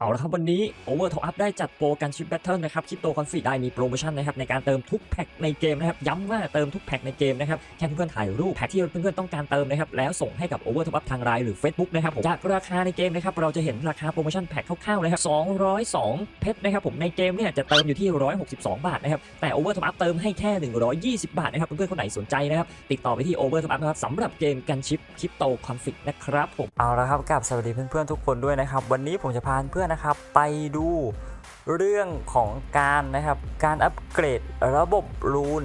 เอาละครับวันนี้ Over Top Up ได้จัดโปรกันชิปแบทเทิลนะครับคริปโตคอนฟีได้มีโปรโมชั่นนะครับในการเติมทุกแพ็คในเกมนะครับย้ำว่าเติมทุกแพ็คในเกมนะครับแค่เพื่อนๆถ่ายรูปแพ็คที่เพื่อนๆต้องการเติมนะครับแล้วส่งให้กับ Over Top Up ทางไลน์หรือ Facebook นะครับผมจากราคาในเกมนะครับเราจะเห็นราคาโปรโมชั่นแพ็คคร่าวๆนะครับ202 เพชรนะครับผมในเกมเนี่ยจะเติมอยู่ที่ 162 บาทนะครับแต่ Over Top Up เติมให้แค่ 120 บาทนะครับเพื่อนๆคนไหนสนใจนะครับติดต่อไปที่ Over Top Up นะครับสำหรับเกมกันชิปคริปโตคอนฟิกนะครับผมเอาละครับกับสวัสดีเพื่อนๆทุกคนด้วยนะครับวันนี้ผมจะพาเพื่อนนะครับ ไปดูเรื่องของการนะครับการอัปเกรดระบบรูน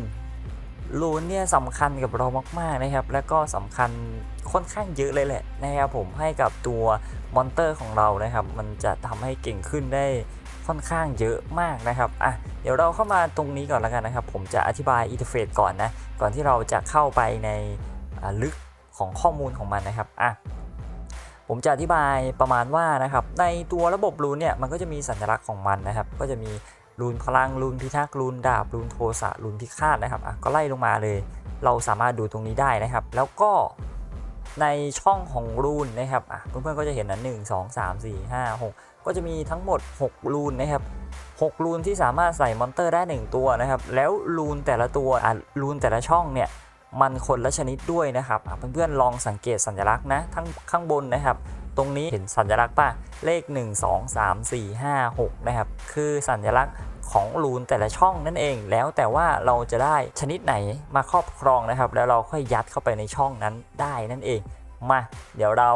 รูนเนี่ยสำคัญกับเรามากๆนะครับ และก็สำคัญค่อนข้างเยอะเลยแหละนะครับผมให้กับตัวมอนเตอร์ของเรานะครับ มันจะทำให้เก่งขึ้นได้ค่อนข้างเยอะมากนะครับอะเดี๋ยวเราเข้ามาตรงนี้ก่อนแล้วกันนะครับ ผมจะอธิบายอินเทอร์เฟซก่อนนะ ก่อนที่เราจะเข้าไปในลึกของข้อมูลของมันนะครับอะ ผมจะอธิบายประมาณว่านะครับในตัวระบบรูนเนี่ยมันก็จะมีสัญลักษณ์ของมันนะครับ ก็จะมีรูนพลังรูนพิทักษ์รูนดาบรูนโทสะรูนพิฆาตนะครับอะก็ไล่ลงมาเลย เราสามารถดูตรงนี้ได้นะครับ แล้วก็ในช่องของรูนนะครับเพื่อนๆก็จะเห็นนะหนึ่งสองสามสี่ห้าหกก็จะมีทั้งหมด 6 รูนนะครับ6รูนที่สามารถใส่มอนเตอร์ได้ 1 ตัวนะครับ แล้วรูนแต่ละตัวอะรูนแต่ละช่องเนี่ย มันคนละชนิดด้วยนะครับเพื่อนๆลองสังเกตสัญลักษณ์นะทั้งข้างบนนะครับ ตรงนี้เห็นสัญลักษณ์ป่ะเลข 1 2 3 4 5 6นะครับคือสัญลักษณ์ของรูนแต่ละช่องนั่นเอง แล้วแต่ว่าเราจะได้ชนิดไหนมาครอบครองนะครับ แล้วเราค่อยยัดเข้าไปในช่องนั้นได้นั่นเอง มา เดี๋ยวเรา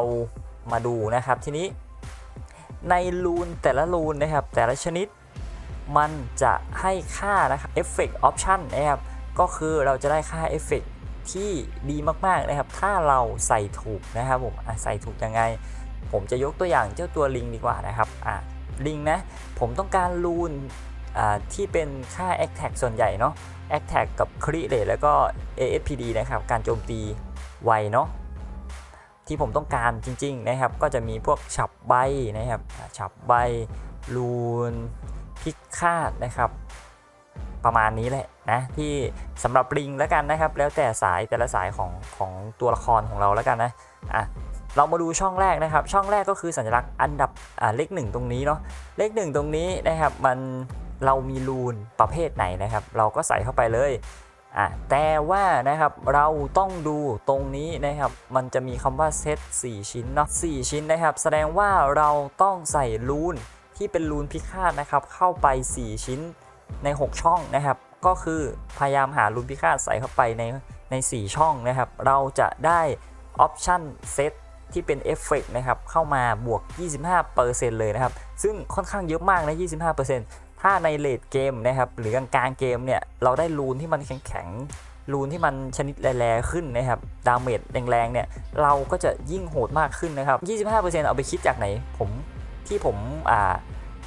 มาดูนะครับทีนี้ในรูนแต่ละรูนนะครับ แต่ละชนิดมันจะให้ค่านะครับ Effect Option นะครับ ก็คือเราจะได้ค่า Effect ที่ดีมากๆนะครับ ถ้าเราใส่ถูกนะครับผมใส่ถูกยังไง ผมจะยกตัวอย่างเจ้าตัวลิงดีกว่านะครับอะลิงนะผมต้องการรูนที่เป็นค่า a t t a c k ส่วนใหญ่เนาะ a t t a c k กับ Crit Rate แล้วก็ ASPD นะครับ การโจมตีไวเนาะที่ผมต้องการจริง ๆ นะครับ ก็จะมีพวกฉับใบนะครับฉับใบรูนพิฆาตนะครับ ประมาณนี้แหละนะที่สำหรับลิงแล้วกันนะครับ แล้วแต่สายแต่ละสายของของตัวละครของเราแล้วกันนะอะเรามาดูช่องแรกนะครับ ช่องแรกก็คือสัญลักษณ์อันดับอ่าเลขหนึ่งตรงนี้เนาะเลขหนึ่งตรงนี้นะครับมันเรามีรูนประเภทไหนนะครับ เราก็ใส่เข้าไปเลยอะแต่ว่านะครับเราต้องดูตรงนี้นะครับ มันจะมีคำว่าเซต4ชิ้นเนาะ4ชิ้นนะครับ แสดงว่าเราต้องใส่รูนที่เป็นรูนพิฆาตนะครับ เข้าไป 4 ชิ้น ใน 6 ช่องนะครับ ก็คือพยายามหารูนพิฆาตใส่เข้าไปในใน 4 ช่องนะครับ เราจะได้ออปชันเซตที่เป็นเอฟเฟกนะครับ เข้ามาบวก 25%เลยนะครับ ซึ่งค่อนข้างเยอะมากนะ 25%ถ้าในเลดเกมนะครับ หรือกลางเกมเนี่ย เราได้รูนที่มันแข็งๆรูนที่มันชนิดแรงๆขึ้นนะครับ ดาเมจแรงๆเนี่ย เราก็จะยิ่งโหดมากขึ้นนะครับ 25%เอาไปคิดจากไหน ผมที่ผมอ่า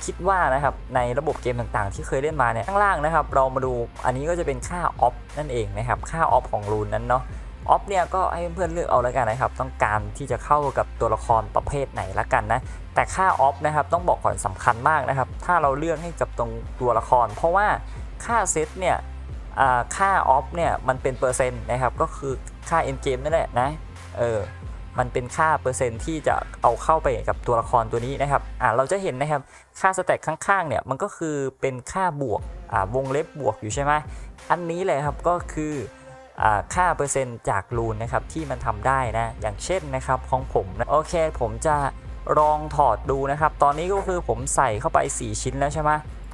คิดว่านะครับในระบบเกมต่างๆ ที่เคยเล่นมาเนี่ยข้างล่างนะครับ เรามาดูอันนี้ก็จะเป็นค่าออฟนั่นเองนะครับค่าออฟของรูนนั้นเนาะออฟเนี่ยก็ให้เพื่อนๆเลือกเอาแล้วกันนะครับ ต้องการที่จะเข้ากับตัวละครประเภทไหนละกันนะแต่ค่าออฟนะครับต้องบอกก่อนสำคัญมากนะครับ ถ้าเราเลือกให้กับตรงตัวละคร เพราะว่าค่าเซตเนี่ยค่าออฟเนี่ยมันเป็นเปอร์เซ็นต์นะครับก็คือค่าเอ็นเกมนั่นแหละนะเออ มันเป็นค่าเปอร์เซ็นต์ที่จะเอาเข้าไปกับตัวละครตัวนี้นะครับอ่าเราจะเห็นนะครับค่าสแต็กข้างๆเนี่ยมันก็คือเป็นค่าบวกอ่าวงเล็บบวกอยู่ใช่ไหมอันนี้เลยครับก็คืออ่าค่าเปอร์เซ็นต์จากรูนนะครับที่มันทำได้นะ อย่างเช่นนะครับของผมนะโอเค ผมจะลองถอดดูนะครับ ตอนนี้ก็คือผมใส่เข้าไป 4 ชิ้นแล้วใช่ไหม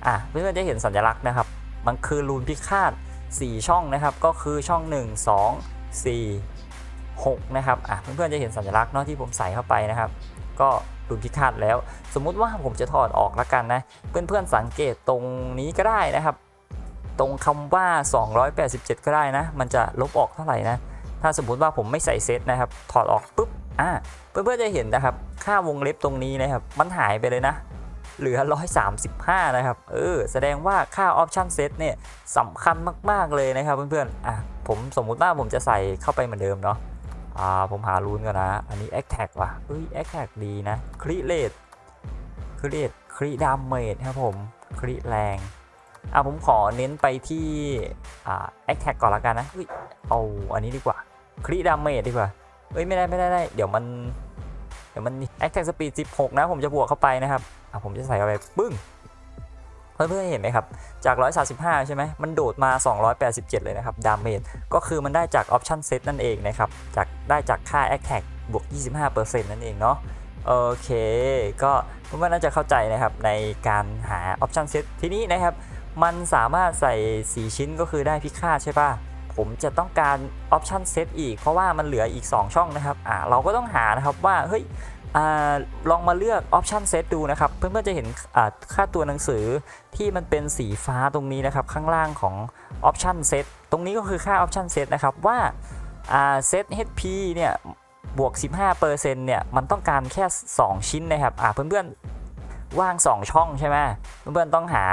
อะเพื่อนๆจะเห็นสัญลักษณ์นะครับ มันคือรูนพิฆาต4ช่องนะครับ ก็คือช่อง 1 2 4 6นะครับอะเพื่อนๆจะเห็นสัญลักษณ์เนาะที่ผมใส่เข้าไปนะครับ ก็รุนพิฆาตแล้ว สมมุติว่าผมจะถอดออกแล้วกันนะ เพื่อนๆสังเกตตรงนี้ก็ได้นะครับ ตรงคำว่า 287 ก็ได้นะ มันจะลบออกเท่าไหร่นะ ถ้าสมมุติว่าผมไม่ใส่เซตนะครับ ถอดออกปุ๊บอ่าเพื่อนๆจะเห็นนะครับ ค่าวงเล็บตรงนี้นะครับ มันหายไปเลยนะเหลือ 135 นะครับ เออ แสดงว่าค่าออปชันเซตเนี่ยสำคัญมาก ๆ เลยนะครับเพื่อนๆ อะ ผมสมมุติว่าผมจะใส่เข้าไปเหมือนเดิมเนาะ อ่าผมหารูนก่อนนะ อันนี้ a c t a c ว่ะเอ้ย a c t a c ดีนะคริเลตคริเลตคริดามเมจครับผมคริแรงอ่าผมขอเน้นไปที่อ่า a c t a c ก่อนละกันนะเฮ้ยเอาอันนี้ดีกว่าคริดามเมจดีกว่าเอ้ยไม่ได้ไม่ได้ไม่ได้เดี๋ยวมันเดี๋ยวมัน Attack Speed 16 นะ ผมจะบวกเข้าไปนะครับอะผมจะใส่เข้าไปปึ้ง เพื่อนๆเห็นไหมครับ จาก 135 ใช่ไหม มันโดดมา 287 เลยนะครับดาเมจก็คือมันได้จาก Option Set นั่นเองนะครับ จากได้จากค่า Attack บวก 25%นั่นเองเนาะโอเค ก็เพื่อนๆน่าจะเข้าใจนะครับในการหา Option Set ทีนี้นะครับ มันสามารถใส่ 4 ชิ้นก็คือได้พิฆาตใช่ป่ะผมจะต้องการ Option Set อีกเพราะว่ามันเหลืออีก 2 ช่องนะครับอ่าเราก็ต้องหานะครับว่าเฮ้ย ลองมาเลือก Option Set ดูนะครับ เพื่อนๆจะเห็นค่าตัวหนังสือที่มันเป็นสีฟ้าตรงนี้นะครับ ข้างล่างของ Option Set ตรงนี้ก็คือค่า Option Set นะครับว่าอ่า Set HP เนี่ยบวก 15%เนี่ยมันต้องการแค่ 2 ชิ้นนะครับเพื่อนๆว่าง 2 ช่องใช่ไหมเพื่อนๆต้องหา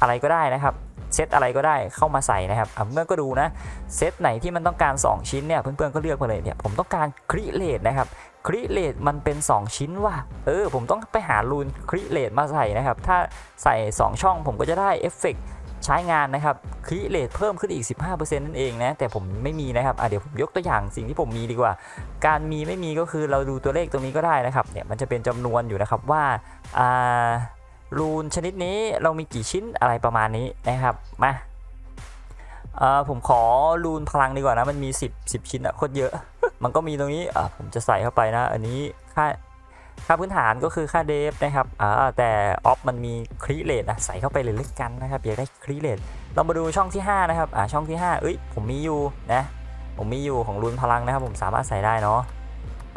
อะไรก็ได้นะครับเซตอะไรก็ได้เข้ามาใส่นะครับเพื่อนก็ดูนะเซตไหนที่มันต้องการ 2 ชิ้นเนี่ยเพื่อนๆก็เลือกมาเลยเนี่ยผมต้องการคริเลตนะครับ คริเลตมันเป็น 2 ชิ้นว่ะ เออ ผมต้องไปหารูนคริเลตมาใส่นะครับ ถ้าใส่ 2 ช่องผมก็จะได้เอฟเฟกต์ใช้งานนะครับคริเลตเพิ่มขึ้นอีก 15%นั่นเองนะ แต่ผมไม่มีนะครับอะเดี๋ยวผมยกตัวอย่างสิ่งที่ผมมีดีกว่า การมีไม่มีก็คือเราดูตัวเลขตรงนี้ก็ได้นะครับเนี่ยมันจะเป็นจำนวนอยู่นะครับว่าอ่ารูนชนิดนี้เรามีกี่ชิ้นอะไรประมาณนี้นะครับมาเอ่อผมขอรูนพลังดีกว่านะมันมี 10 10 ชิ้นอะโคตรเยอะ มันก็มีตรงนี้อะผมจะใส่เข้าไปนะ อันนี้ค่าค่าพื้นฐานก็คือค่าเดฟนะครับอ่าแต่ออฟมันมีครีเลตนะใส่เข้าไปเลยเล็กกันนะครับอยากได้ครีเลตเรามาดูช่องที่ 5 นะครับอ่าช่องที่ 5 เอ้ยผมมีอยู่นะผมมีอยู่ของรุนพลังนะครับ ผมสามารถใส่ได้เนาะ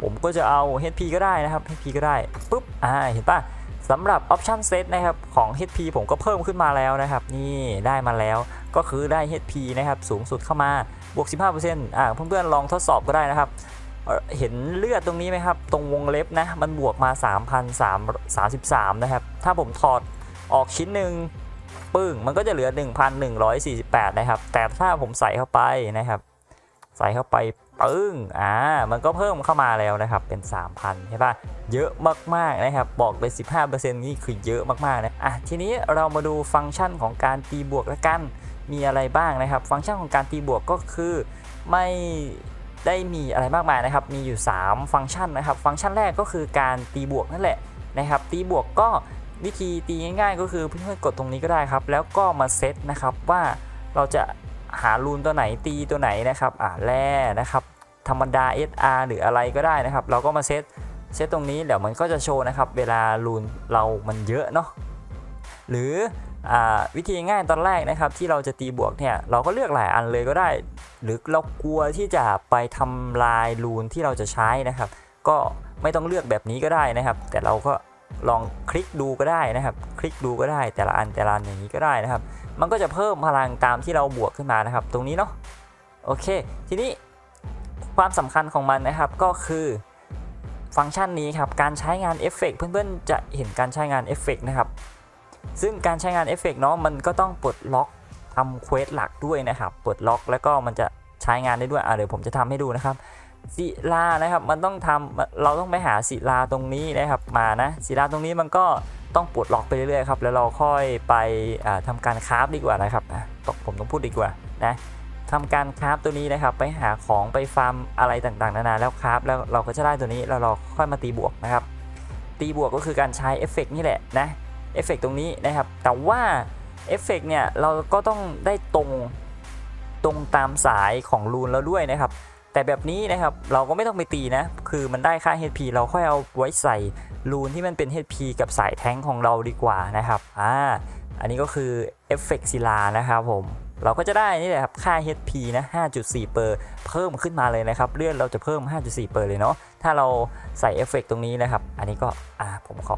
ผมก็จะเอา HP ก็ได้นะครับ HP ก็ได้ปุ๊บอ่าเห็นปะสำหรับ Option Set นะครับของ HP ผมก็เพิ่มขึ้นมาแล้วนะครับ นี่ได้มาแล้ว ก็คือได้ HP นะครับสูงสุดเข้ามาบวก 15%อ่าเพื่อนๆลองทดสอบก็ได้นะครับ เห็นเลือดตรงนี้ไหมครับ ตรงวงเล็บนะ มันบวกมา3,333 นะครับ ถ้าผมถอดออกชิ้นหนึ่งปึ้ง มันก็จะเหลือ 1,148 นะครับ แต่ถ้าผมใส่เข้าไปนะครับ ใส่เข้าไปปึ้ง อ่า มันก็เพิ่มเข้ามาแล้วนะครับ เป็น 3,000 ใช่ปะเยอะมากๆนะครับ บอกเลย 15%นี่คือเยอะมากๆนะ อะ ทีนี้เรามาดูฟังก์ชันของการตีบวกละกัน มีอะไรบ้างนะครับ ฟังก์ชันของการตีบวกก็คือไม่ได้มีอะไรมากมายนะครับ มีอยู่ 3 ฟังก์ชันนะครับ ฟังก์ชันแรกก็คือการตีบวกนั่นแหละนะครับ ตีบวกก็วิธีตีง่ายๆ ก็คือเพื่อนๆกดตรงนี้ก็ได้ครับ แล้วก็มาเซตนะครับว่าเราจะหารูนตัวไหนตีตัวไหนนะครับ อ่าแร่นะครับ ธรรมดา SR หรืออะไรก็ได้นะครับ เราก็มาเซตเซตตรงนี้เดี๋ยวมันก็จะโชว์นะครับ เวลารูนเรามันเยอะเนาะหรือ วิธีง่ายตอนแรกนะครับที่เราจะตีบวกเนี่ยเราก็เลือกหลายอันเลยก็ได้ หรือเรากลัวที่จะไปทำลายรูนที่เราจะใช้นะครับ ก็ไม่ต้องเลือกแบบนี้ก็ได้นะครับ แต่เราก็ลองคลิกดูก็ได้นะครับ คลิกดูก็ได้แต่ละอันแต่ละอันอย่างนี้ก็ได้นะครับ มันก็จะเพิ่มพลังตามที่เราบวกขึ้นมานะครับ ตรงนี้เนาะโอเค ทีนี้ความสำคัญของมันนะครับก็คือฟังก์ชันนี้ครับการใช้งานเอฟเฟกต์เพื่อนๆจะเห็นการใช้งานเอฟเฟกต์นะครับ ซึ่งการใช้งานเอฟเฟกต์เนาะมันก็ต้องปลดล็อกทำเควสหลักด้วยนะครับปลดล็อกแล้วก็มันจะใช้งานได้ด้วยอะเดี๋ยวผมจะทำให้ดูนะครับศิลานะครับมันต้องทำเราต้องไปหาศิลาตรงนี้นะครับมานะศิลาตรงนี้มันก็ต้องปลดล็อกไปเรื่อยๆครับแล้วเราค่อยไปอ่าทำการคราฟดีกว่านะครับตกผมต้องพูดดีกว่านะทำการคราฟตัวนี้นะครับ ไปหาของไปฟาร์มอะไรต่างๆนานาแล้วคราฟแล้วเราก็จะได้ตัวนี้แล้วเราค่อยมาตีบวกนะครับ ตีบวกก็คือการใช้เอฟเฟกต์นี่แหละนะ เอฟเฟกตรงนี้นะครับ แต่ว่าเอฟเฟกเนี่ยเราก็ต้องได้ตรงตรงตามสายของรูนแล้วด้วยนะครับ แต่แบบนี้นะครับเราก็ไม่ต้องไปตีนะ คือมันได้ค่า HP เราค่อยเอาไว้ใส่รูนที่มันเป็น HP กับสายแท้งของเราดีกว่านะครับอ่าอันนี้ก็คือเอฟเฟกศิลานะครับผมเราก็จะได้นี่แหละครับค่า HP นะ 5.4 เปอร์ เพิ่มขึ้นมาเลยนะครับ เลื่อนเราจะเพิ่ม 5.4 เปอร์เลยเนาะ ถ้าเราใส่เอฟเฟกตรงนี้นะครับ อันนี้ก็ อ่า ผมขอ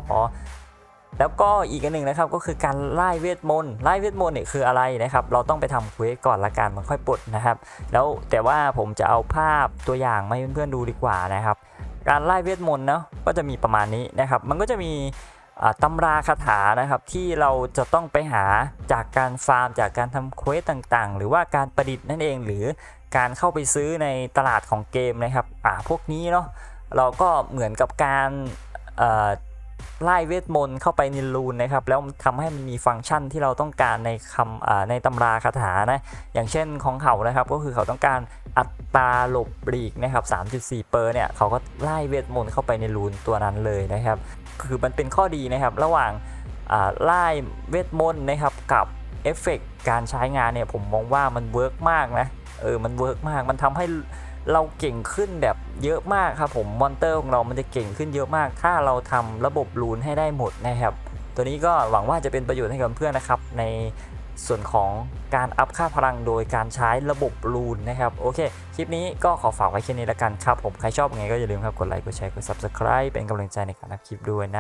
แล้วก็อีกอันหนึ่งนะครับก็คือการไล่เวทมนต์ไล่เวทมนต์เนี่ยคืออะไรนะครับ เราต้องไปทำเควสก่อนละกันมันค่อยปลดนะครับ แล้วแต่ว่าผมจะเอาภาพตัวอย่างมาให้เพื่อนๆดูดีกว่านะครับ การไล่เวทมนต์เนาะก็จะมีประมาณนี้นะครับ มันก็จะมีตำราคาถานะครับที่เราจะต้องไปหาจากการฟาร์มจากการทำเควสต่างๆ หรือว่าการประดิษฐ์นั่นเองหรือการเข้าไปซื้อในตลาดของเกมนะครับอ่าพวกนี้เนาะเราก็เหมือนกับการอ่อ ไล่เวทมนต์เข้าไปในรูนนะครับแล้วทำให้มันมีฟังก์ชันที่เราต้องการในคำในตำราคาถานะอย่างเช่นของเขานะครับก็คือเขาต้องการอัตราหลบหลีกนะครับ 3.4 เปอร์เนี่ยเขาก็ไล่เวทมนต์เข้าไปในรูนตัวนั้นเลยนะครับ คือมันเป็นข้อดีนะครับระหว่างไล่เวทมนต์นะครับกับเอฟเฟกต์การใช้งานเนี่ยผมมองว่ามันเวิร์กมากนะเออมันเวิร์กมากมันทำให้ เราเก่งขึ้นแบบเยอะมากครับผมมอนเตอร์ของเรามันจะเก่งขึ้นเยอะมาก ถ้าเราทำระบบรูนให้ได้หมดนะครับ ตัวนี้ก็หวังว่าจะเป็นประโยชน์ให้กับเพื่อนนะครับ ในส่วนของการอัพค่าพลังโดยการใช้ระบบรูนนะครับโอเค คลิปนี้ก็ขอฝากไว้แค่นี้แล้วกันครับผมใครชอบไงก็อย่าลืมครับกดไลค์กดแชร์กด subscribe เป็นกำลังใจในการอัพคลิปด้วยนะ